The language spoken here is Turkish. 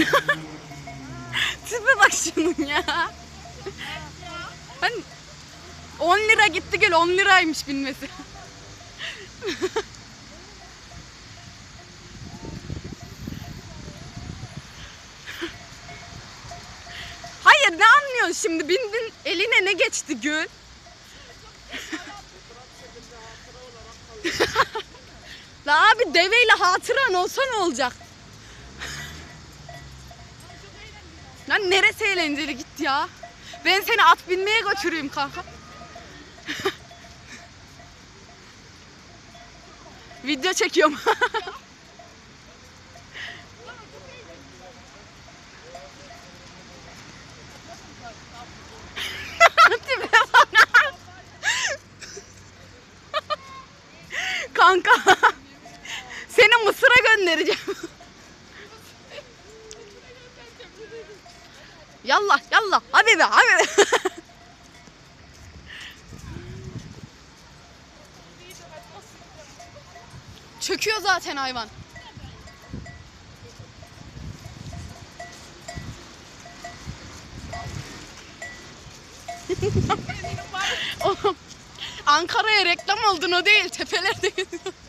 Tipe bak şunun ya. Hani 10 lira gitti gel 10 liraymış binmesi. Hayır ne anlıyorsun şimdi? Bindin eline ne geçti gül? La abi deveyle hatıran olsa ne olacak? Lan neresi eğlenceli git ya. Ben seni at binmeye götüreyim kanka. Video çekiyorum. Kanka. Seni Mısır'a göndereceğim. Yallah yallah hadi be. Çöküyor zaten hayvan. Ankara'ya reklam oldun o değil tepelerde.